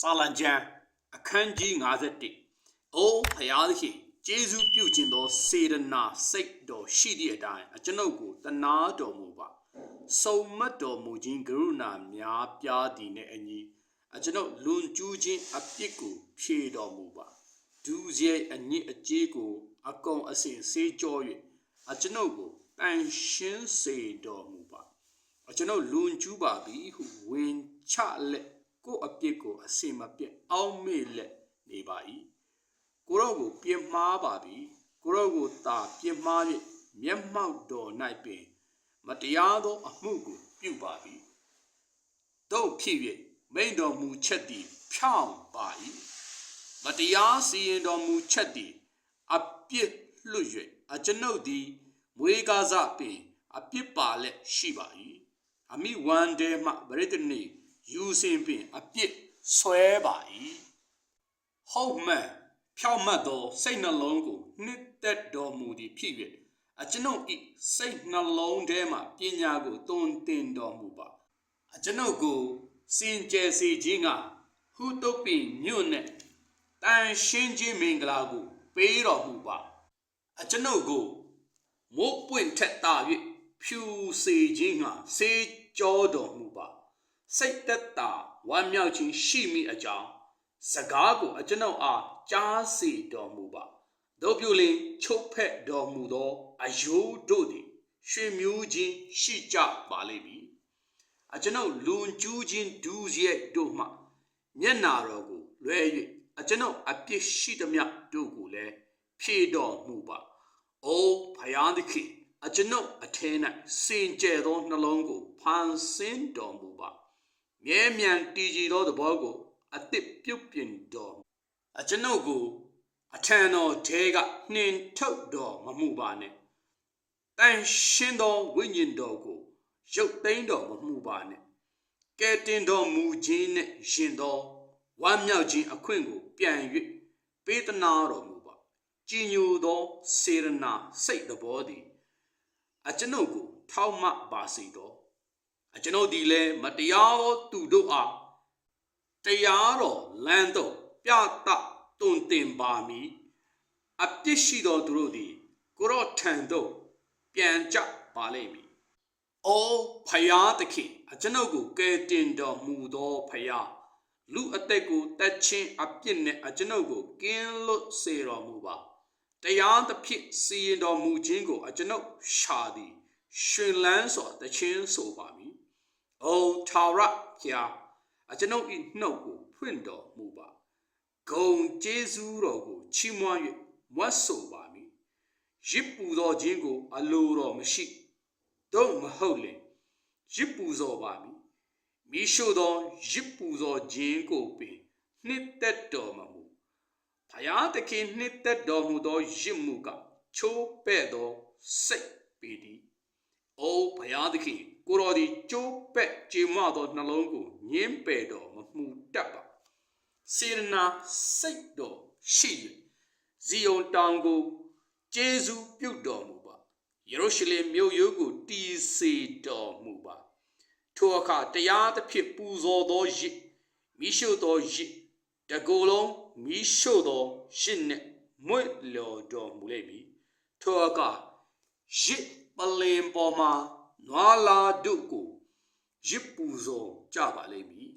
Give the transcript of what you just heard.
စာလံကျမ်းအခန်းကြီး51အိုးဖယားသခင်ကျေးဇူးပြုခြင်းသောစေရနာစိတ်တော်ရှိသည့်အတိုင်းအကျွန်ုပ်ကိုတနာတော်မူပါစုံမတ်တော်မူခြင်းကရုဏာများပြားသည်နှင့်အညီအကျွန်ုပ်လွန်ကျူးခြင်းအပြစ်ကို ဖြေတော်မူပါဒူးစရိုက်အညစ်အကြေးကို အကုန်အစင်ဆေးကြော၍အကျွန်ုပ်ကိုတန်ရှင်းစေတော်မူပါအကျွန်ုပ်လွန်ကျူးပါပြီဟုဝင်ချလက် ကိုယ့်အပြစ်ကိုအစင်မပြတ်အောက်မေ့လက်နေပါ၏ကိုရောကိုပြစ်မှားပါပြီကိုရောကိုသာပြစ်မှား၍မျက်မှောက်တော်၌ပင် မတရားသောအမှုကိုပြုပါပြီတို့ဖြစ်၍မိန်တော်မူချက်သည်ဖြောင်းပါ၏မတရားစီရင်တော်မူချက်သည်အပြစ်လွတ်၍အကျွန်ုပ်သည်မွေးကားစပင်အပြစ်ပါလက်ရှိပါ၏အမိဝန်တဲမှဗရဒနီ ယူစင်ပင်အပြစ်ဆွဲပါ၏ဟုတ်မှန်ဖြောက်မှတ်သောစိတ်နှလုံးကိုနှစ်သက်တော်မူသည်ဖြစ်၍အကျွန်ုပ်၏စိတ်နှလုံးထဲမှပညာကိုသွန်သင်တော်မူပါအကျွန်ုပ်ကိုစင်ကြယ်စေခြင်းကဟူတုတ်ပင်ညွန့်နဲ့တန်ရှင်းခြင်းမင်္ဂလာကိုပေးတော်မူပါအကျွန်ုပ်ကိုမိုးပွင့်ထက်တာ၍ဖြူစေခြင်းကစေကြောတော်မူပါ စိတ်သက်သာဝမ်းမြောက်ခြင်းရှိမိအကြောင်းစကားကိုအကျွန်ုပ်အားကြားစေတော်မူပါတို့ပြုလင်ချုပ်ဖက်တော်မူသောအယိုးတို့သည်ရွှေမျိုးချင်းရှိကြပါလိမ့်မည်အကျွန်ုပ်လွန်ကျူးခြင်းဒူးစရိုက်တို့မှမျက်နာတော်ကိုလွဲ၍အကျွန်ုပ်အပြစ်ရှိသမျှတို့ကိုလည်းဖြေတော်မူပါ။အိုဖယားသခင်အကျွန်ုပ်အထဲ၌စင်ကြယ်သောနှလုံးကိုဖန်ဆင်းတော်မူပါ။ မြဲမြံတည်ကြည်သောသဘောကိုအသစ်ပြုတ်ပြင်တော်မူအကျွန်ုပ်ကိုအထံတော်ထဲကနှင်ထုတ်တော်မမူပါနဲ့။တန်ရှင်းသောဝိညာဉ်တော်ကိုရုပ်သိမ်းတော်မမူပါနဲ့ကဲတင်တော်မူခြင်းနဲ့ရှင်သောဝမ်းမြောက်ခြင်းအခွင့်ကို ပြန်၍ပေးသနာတော်မူပါကြည်ညိုသောစေရနာစိတ်တော်သည်အကျွန်ုပ်ကို ထောက်မပါစေတော် အကျွန်ုပ်သည်လည်းမတရားသောသူတို့အားတရားတော်လမ်းသို့ပြသတွင်တင်ပါမည်အပြစ်ရှိသောသူတို့သည်ကိုရော့ထံသို့ပြန်ကြပါလိမ့်မည်။အိုးဖယားသခင်အကျွန်ုပ်ကိုကယ်တင်တော်မူသောဖယားလူအသက်ကိုတက်ချင်းအပြစ်နဲ့အကျွန်ုပ်ကိုကင်းလွတ်စေတော်မူပါ။တရားသဖြင့်စီရင်တော်မူခြင်းကိုအကျွန်ုပ်ရှာသည် ရှင်လန်းစွာတခြင်းဆိုပါမည်။ အိုးထာဝရဖျားအကျွန်ုပ်၏နှုတ်ကိုဖွင့်တော်မူပါ။ဂုံကျေးဇူးတော်ကိုချီးမွမ်း၍မွတ်ဆိုပါမည်။ရစ်ပူသောခြင်းကို အလိုတော်မရှိ။တော့မဟုတ်လေရစ်ပူဇော်ပါမည်မိရှုသောရစ်ပူဇော်ခြင်းကိုပင်နှစ်သက်တော်မမူဖယားသခင်နှစ်သက်တော်မူသောရစ်မှုကချိုးပဲ့သောစိတ်ပေသည်အိုးဖယားသခင် ကိုတော်သည်ကျိုးပဲ့ကြေမသောနှလုံးကိုညင်းပယ်တော်မမှုတတ်ပါစေရနာစိတ်တော်ရှိ၍ဇီယုန်တောင်ကိုကျေးဇူးပြုတော်မူပါယေရုရှလင်မြို့ရိုးကိုတည်စေတော်မူပါထိုအခါတရားသဖြင့်ပူဇော်သောရစ်မိရှုသောရစ်တကူလုံးမိရှုသောရစ်နှင့်မွေ့လျော်တော်မူလိမ့်မည်ထိုအခါရစ်ပလင်ပေါ်မှာ နွားလာတို့ကိုရစ်ပူဇော်ကြပါလိမ့်မည်